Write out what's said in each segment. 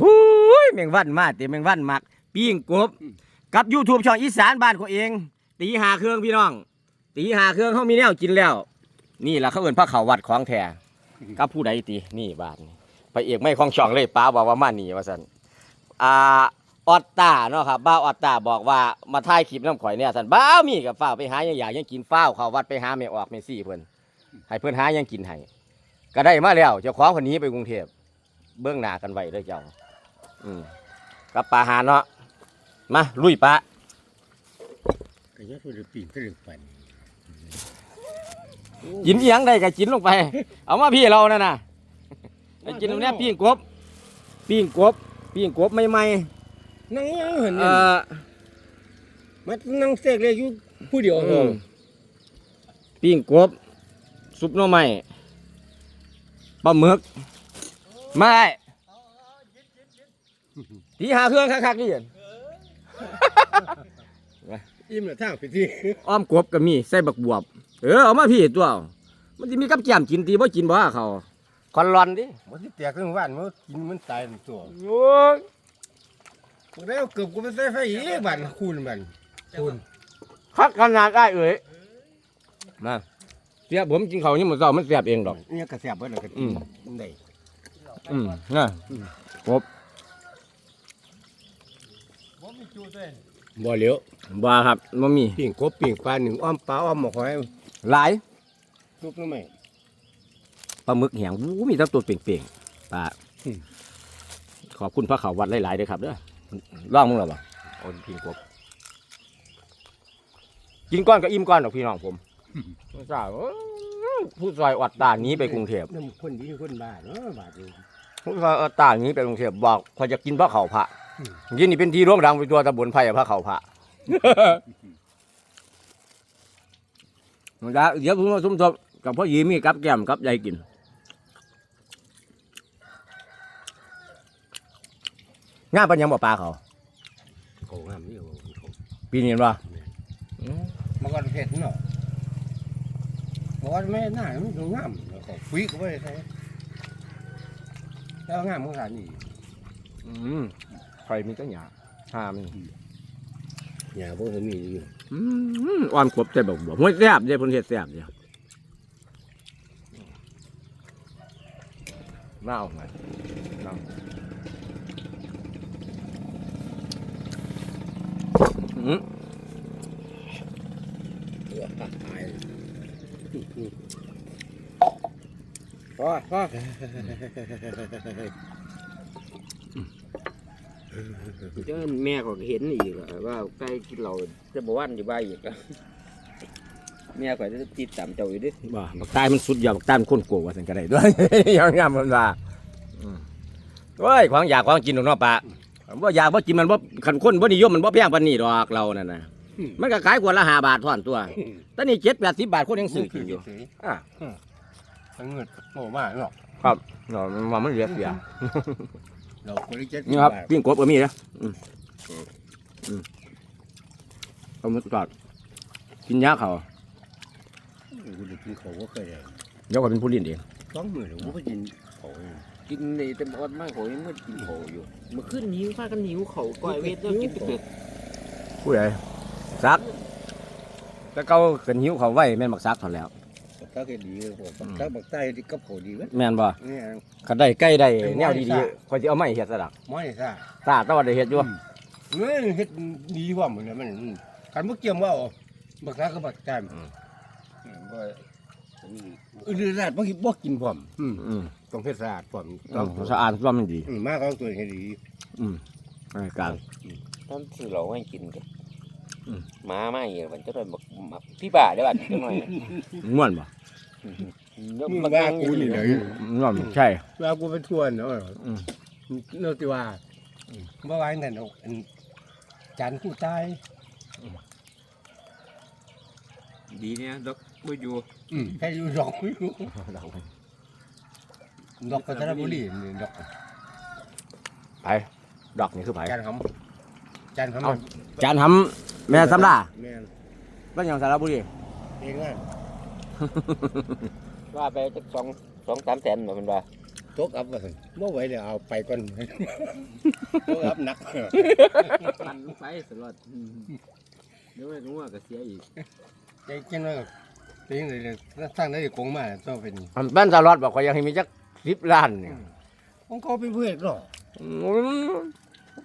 บุ้ยแมงวันมาเต็มแมงวันมักปิ้งกบกับ YouTube ช่องอีสานบ้านเขาเอง ตีหาเครื่องพี่น้อง ตีหาเครื่องเขามีแนวกินแล้ว นี่ล่ะเขาเอิ้นพระเขาวัดของแท้กับผู้ใดตีนี่บาทนี่ไปเอกไม่ของช่องเลยป้าบอกว่ามานี่ว่าซั่นอ่าออตตาเนาะครับบ้าวออตตาบอกว่ามาถ่ายคลิปน้ำข่อยเนี่ยท่านบ้าวมีกับฟ้าวไปหาอย่างอยากยังกินฟ้าวเขาวัดไปหาไม่ออกไม่ซี่เพิ่นให้เพิ่นหายังกินให้ก็ได้มาแล้วเจ้าของคนนี้ไปกรุงเทพ เบื้องหน้ากันไว้เด้อเจ้า อืมกับปลาหาเนาะมาลุยปลาก็ยังพูดปีนก็เรื่องปันกินเอียงได้ก็กินลงไป เอามาพี่เรานั่นน่ะไปกินตรงเนี้ยปิ้งกบปิ้งกบปิ้งกบใหม่นั่งยังเห็นๆเนี่เอ่ยอมันนั่งเสกเลยอยู่ผู้เดียวอืมปิ้งกบซุปหน่อไม้ปลาหมึก ไม่ทีหาเครื่องคักๆนี่เห็นอิ่มละทางไปที่อ้อมกบก็มีใส่บักบวบ เออเอามาพี่ตัวเอามันจะมีกับแก้มกินตีบ่กินบ่เขาคอนรอนดิมันที่แตกทั้งวันมันกินมันตายทั้งตัวโอ้ยพวกแล้วเกือบกูไปใส่ไฟอีกบันคูณบันคูณคักขนาดได้เอ้ยมาเสียผมกินเขาวนี่มันเศร้ามันเสียบเองดอกเนี่ยกระแสบเบิดแล้วก็อืมได้ อืมน่ะกบบ่เหลียวบ้าครับมันมีปิ่งกบปิ่งปลาหนึ่งอ้อมปลาอ้อมหมกหอยหลายลูกน้ำไหมปลาหมึกแหงวู้มีทั้งตัวเปล่งๆปลาอืมขอบคุณพระเขาวัดหลายๆเด้อครับเด้อลองมึงหรอบ่โอนพิงกบกินก้อนก็อิ่มก้อนดอกพี่น้องผมไม่ทราบเอ้ย ผู้ซอยอดตาหนี้ไปกรุงเทพน้ำคนดีคนบ้าเนาะบาดนี้ ผู้ซอยอดตาหนี้ไปกรุงเทพบอกเขาจะกินพระเขาพระอืม ยินนี่เป็นที่ร่วงดังไปตัวตำบลไผ่พระเขาพระมันจะเดี๋ยวผมมาซุ่มทบกับพ่อยีมีกับแก้มกับยายกิน งานปัญญังบ่ปลาเขาโกงามนี่โกงปีนี้เห็นป่ะมันก็เผ็ดเนาะ บอกว่าแม่หน้ามันก็งามแล้วก็คุยก็ไม่ได้ใช่แล้วงามมันขนาดนี้อืมไฟมีตั้งหยาห้ามันอย่าพวกมันมีอยู่อืมอ่อนกบใจบอกบอกห้วยแซ่บเด้เพิ่นเฮ็ดแซ่บเด้น่าเอาไหมน่าอืม เออตาย พอพอเจ้าแม่ก็เห็นอีกอะว่าใกล้กินเราจะบอกว่าอยู่บ้านอีกอะแม่ก็จะติดตามเจ้าอยู่ดิบ่บักตายมันสุดยอดบักตายมันคนโกงว่าซั่นก็ได้ด้วยยังงามมันว่าอืมเว้ยของอยากของกินดอกเนาะปะบ่อยากบ่กินมันบ่คันคนบ่นิยมมันบ่แพงปานนี้ดอกเรานั่นน่ะมันก็ขายขวดละ5บาทเท่านั้นตัวตอนนี้7 80บาทคนยังซื้อกินอยู่อะ ทั้งเงินโอ้มากเนาะครับเนาว่ามันเหลือเสียเราคนที่เจ็ดนี่ครับปิ้งกบก็มีนะอืมอืมเอามาตอดกินยาเขากูได้กินเขาก็เคยได้เดี๋ยวก็เป็นผู้เลี้ยงเองสองมือหรือกูไปกินเขาเองกินในแต่อดมากเขายังไม่กินเขาอยู่เมื่อคืนหิวพากันหิวเขาก่อยเวทแล้วกินเป็ดผู้ใหญ่ซักแต่เขาเกินหิวเขาไว้แม่นบักซักเท่าแล้ว ถ้าเคยดีเลยผมถ้าบักใต้ที่กับเขาดีเว้ยแม่นบ่เนี่ยคันได้ใกล้ได้เป็นแนวไม้ดีซะๆคอยสิเอาไม้เฮ็ดซะดอกม้อยซ่าซาแตะวันได้เฮ็ดอยู่เฮ้ยเฮ็ดดีกว่าเหมือนกันมันกันบ่เกี่ยมว่าบักซ่าก็บักใต้ก็อือราดบ่กินบ่กินพร้อมอืมอืมต้องเฮ็ดสะอาดพร้อมอืมสะอาดว่ามันดีอืมมาของตัวให้ดี อืมรายการตอนซื้อเราให้กินกันอืมมามาอีกมันจะได้บักบักพี่บ่าได้บัดจังหน่อยม่วนบ่แล้ว มึงมันว่านั่งอกูยู่นี่นี่เลเลยยม่วนใช่ ว่ากูไปทวนเนาะอืมเนาะติว่าบ่ว่านั่นเอาอันจานกูตาย ดีเนี่ยดอกบ่อยู่อืมแค่อยู่ดอกอยู่ดอกไปดอกกาญจนบุรีนี่ดอกไปดอกนี่คือไผจานหำจานหำเอาจานทำแม่สำลาแม่นบ้านหยังสระบุรีเองอะ ว่าไปจักสองสองสามแสนเหมือนมันว่าตกอับว่าซั่นบ่ไหวแล้วเอาไปก่อน ตกอับหนักปั่นลงไปสลอดอืมเดี๋ยวไอ้งัวก็เสียอีกใจกินว่าเป็นจังไดเลยสร้างได้กงมาต้องเป็นอันบ้านสารอดบอกว่ายังให้มีจักสิบล้านเนี่ยของเขาเป็นผู้เอกหรออืม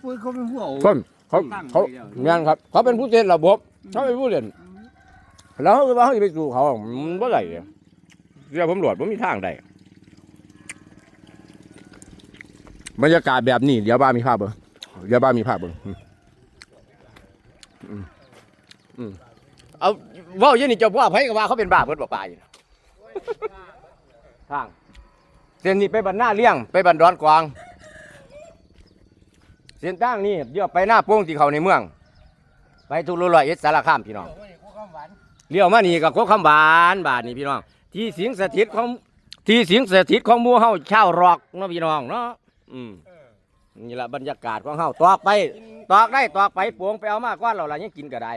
ผู้เอกเขาเป็นผู้เอา คนเขาเขางานครับ เขาเป็นผู้เล่นระบบเขาเป็นผู้เล่น แล้วเขาว่าเขาจะไปสู่เขามันบ่ได้เลเรียกผมหลวดผมมีทางใดบรรยากาศแบบนี้เดี๋ยวบ้านมีภาพเบิ่งเดี๋ยวบ้านมีภาพเบิ่งอืมอืมอืมเอาว่าอยู่นี่จ้าพ่อไผก็ว่าเขาเป็นบ้าเพิ่นบ่ปลาอยู่ทางเส้นนี้ไปบันหน้าเลี้ยงไปบันดอนกวางเส้นตั้งนี่เดี๋ยวไปหน้าโป้งที่เขาในเมือง ไปทุลุลอยเอ็ดสารคามพี่น้อง เลี้ยวมานี่กับโคกคำหวานบาทนี่พี่น้อง ที่สิงสถิตของที่สิงสถิตของหมู่เฮาชาวร็อกเนาะพี่น้องเนาะอืมนี่ละบรรยากาศของเฮาตอกไป ตอกได้ตอกไปปวงไปเอามากกว่าเราละยังกินก็ได้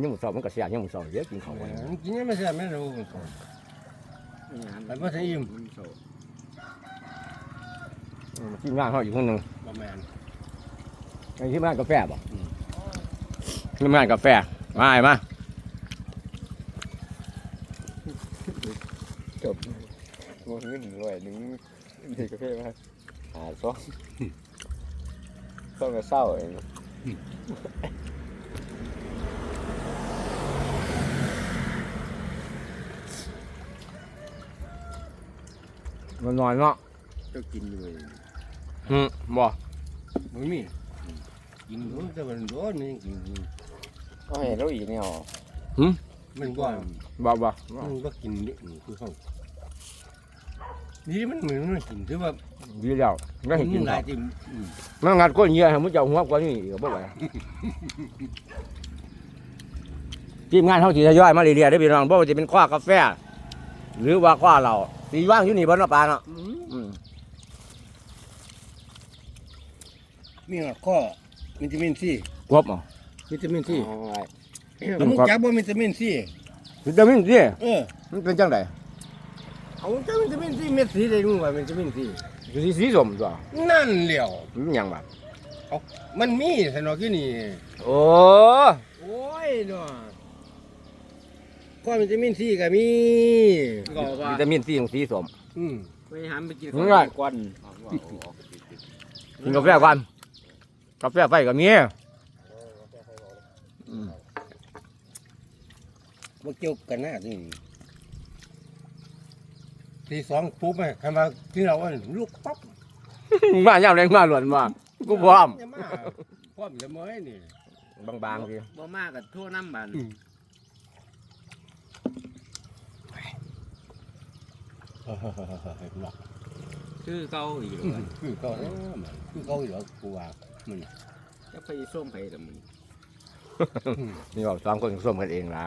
ยังหมูสอบมันก็เสียยังหมูสอบเยอะกินของเอไว้อมันกินยังไม่ใช่ไม่รู้มันก่อนไปบ่ทันอิ่มนโซ่อืม ทีมงานเขาอยู่คนหนึ่งประมาณไอ้ทีมงานกาแฟบ่ทีมงานกาแฟมาไอ้มาจบงวเงินร้อยหนึ่งนี่ก็เพ่มาหาซ่องซ่องก็เศร้าเองมันน้อยเนาะเจ้ากินอยู่เลย อืมบ่บ่มีกินรู้แต่มันร้อนมันยังกินอยู่ก็เห็นเราอีกเนี่ยหรอมันก็บ่บ่มันก็กินนี่คือเขานี่มันเหมือนมันกินถือว่าดีแล้วไม่เห็นกินหข้าลายวที่อืมมันงัดก้นเงี้ยให้มุ้งเจ้าหัวกว่านี้อีกบ่ไหวทีมงานเขาสิทยอยมาเรื่อยๆได้อพี่น้องบ่ว่าจะเป็นข้อกาแฟ หรือว่าข้อเราสีว่างอยู่นี่บนเนาะปลาเนาะอื มมีหอดข้อวิตามินซีครบอะวิตามินซีอ๋อแล้วมึงจักบ่วิตามินซีวิตามินซีเออมันเป็นจังไดเอาจักวิตามินซีเม็ดสีได้มึงว่าวิตามินซีสีสีส้มตัวนั่นเหลียวมันหยังแบบมันมีสนอกอยู่นี่โอ้โอ้ยเนาะข้อวิตามินซีก็มีก็ว่าวิตามินซีของสีส้มอืมไปหามไปกินมึงว่าควันกินกาแฟก่อน กาแฟไฟก็มีอืมบ่เกี่ยวกันนะนี่ทีสองปุ๊บไหมคำว่าที่เราว่าลูกป๊อกมาย่ำแรงมาหลวนมากูพร้อมจะมาพร้อมจะม้อยนี่บางๆทีบ่มากกับทั่วน้ำบานอืมหลอกคือเก่าอีกเลยคือเขาเนาะมันคือเขาเหรอกูว่า มันจะไปส้มไปแต่มันนี่บอกสองคนส้มกันเองละ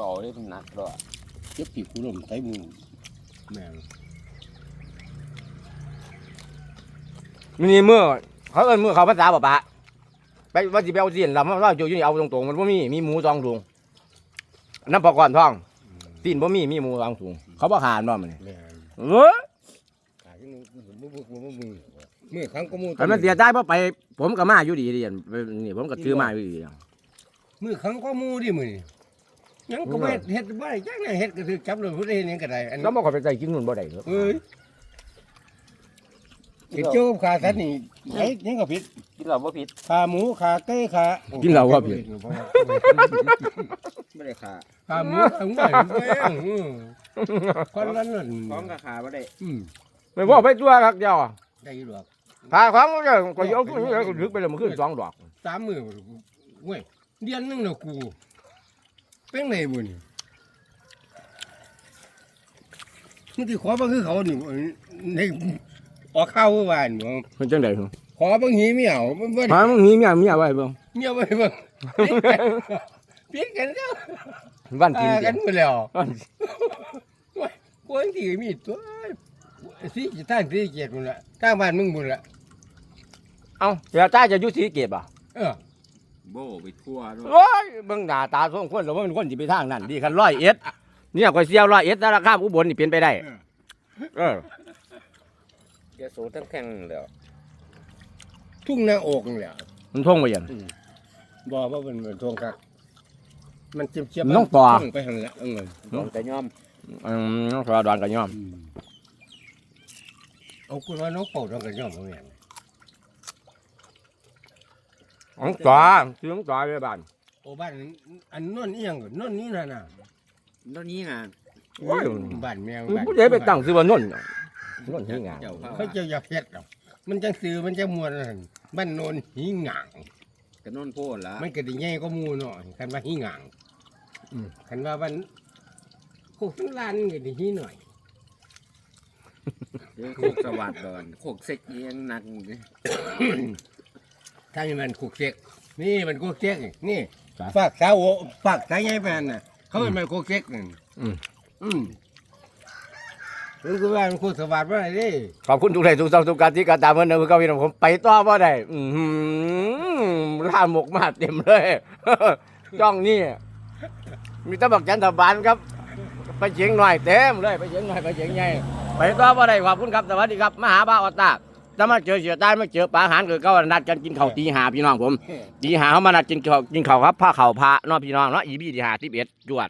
บอกได้เป็นนักด้วยเจ็บปีกกูลมไตมือแม่งนี่เมื่อเขาเอิ้นเมื่อเขาภาษาบ่ปะไปว่าสิไปเอาเสียนลำว่าอยู่นี่เอาตรงๆมันบ่มีมีหมูสองถุงน้ำปลากรท่องตีนบ่มีมีหมูสองถุงเขาบ่หารบ่มันนี่แม่งเอ้ยขายที่นึงมือมือมือ มือมือครั้งก็มือคันมันเสียใจบ่ไป ผมก็มาอยู่ดีเดียนนี่ผมก็ถือมาอยู่ดีมือครั้งก็มือดิมือนี่ยังก็ไม่เฮ็ดบ่ได้จังได๋เฮ็ดก็ถือจับเลยผู้ใดเฮ็ดหยังก็ได้อันแล้วบ่ขอไปใจกินนู่นบ่ได้เด้อเอ้ยเฮ็ดเจ้ากับขาสัตว์นี่ไอ้ยังก็ผิดกินเราบ่ผิดขาหมูขาไก่ขากินเหล้าว่าผิดไม่ได้ขาขาหมูขาหมูแม่งอืมคนละนั่นของกับขาไม่ได้อืมไม่บ่ไปตัวครับเดียวได้อยู่ดอก พาของก็ก็ยกขึ้นก็ดึกไปแล้วมันขึ้นสองดอกสามมือเว้ยเดือนหนึงแล้วกู เป็นไงบุนี่มันที่ขอบ่คือเขานี่ในออกข้าวเมื่อวานบ่มันจังได๋ขอบางหีเมียวมันบ่หาได้มึงมีเมียเมียไว้เบิ่งเมียวบ่ได้บ่เปลี่ยนกันแล้ววันกินอ่าเดีกัยนหมดแล้ว วันกวนที่มีตัวสิจะตั้งที่เกียรติพุ่นละตั้งบ้านมึงพุ่นละ เอ้าเสียใจจะอยู่สีเกตบ่เออโบไปทั่วเนาะโอ้ยเบิ่งหน้าตาสองคนแล้วว่าเป็นคนสิไปทางนั้นดีคันร้อยเอ็ดเนี่ยข่อยเสียวร้อยเอ็ดแต่ละข้ามอุบลนี่เป็นไปได้ เออแกโสทั้งแข่งแล้วทุ่งหน้าอกนี่แหละมันท่งไปยัง บอกว่ามันเหมือนทวงครับมันเจียบเจียบมันต้องต่อ ไปหันละเออลองแต่ย่อมอืมน้องสวดอนกับย่อม เอาคุณว่าน้องเป่าต้องกันย่อมเอาอย่างน้องสวเสียงสวเลยบ้านโอ้บ้านอันนนเอียงก่อนนนนี่น่ะน่ะตอนนี้น่ะโอ้ยบ้านแมวผู้ใดไปตั้งซื้อว่านนท์นนท์ที่งานเจ้าข้าวเขาเจ้าอยากเฮ็ดหรอกมันจังซื้อมันจะมวนนั่นบ้านโนนหิงางกระนอนโพดละมันก็ได้ใหญ่ก็มูเนาะคันว่าหิงางคันว่าบ้านโคกทั้งลานก็ได้หิหน่อยเดี๋ยวโคกสวัสดิ์ก่อนโคกเซ็กเอียงหนัก นี่ถ้ามีมันคุกเซ็กนี่มันคุกเซ็กนี่นี่ฝากสาวโอฝากสายใหญ่ไปนั่นน่ะ เขาเป็นมันคุกเซ็กนั่นอืมอืมรู้สึกว่ามันคุกสวัสดิ์ว่าอะไรดิขอบคุณทุกท่านทุกท่านทุกการที่การตามเพื่อนเดิมคือเก้าพี่น้องผมไปต่อบ่ได้อือหือล่าหมกมาเต็มเลย จ้องนี่ มีแตะบักจันทบานครับ ไปเชียงหน่อยเต็มเลย ไปเชียงหน่อยไปเชียงใหญ่ไปต่อบ่ได้ขอบคุณครับสวัสดีครับมาหาบ้าวอตตา จะมาเจอเสียใต้มาเจอปลาหารคือเก็นัดกันกินข้าวตีหาพี่น้องผมตีหาเขามานัดกินข้าวกินข้าวครับผ้าเข่าวพระเน้องพี่น้องเนาะอีบีตีหาสิบเอ็ดจวด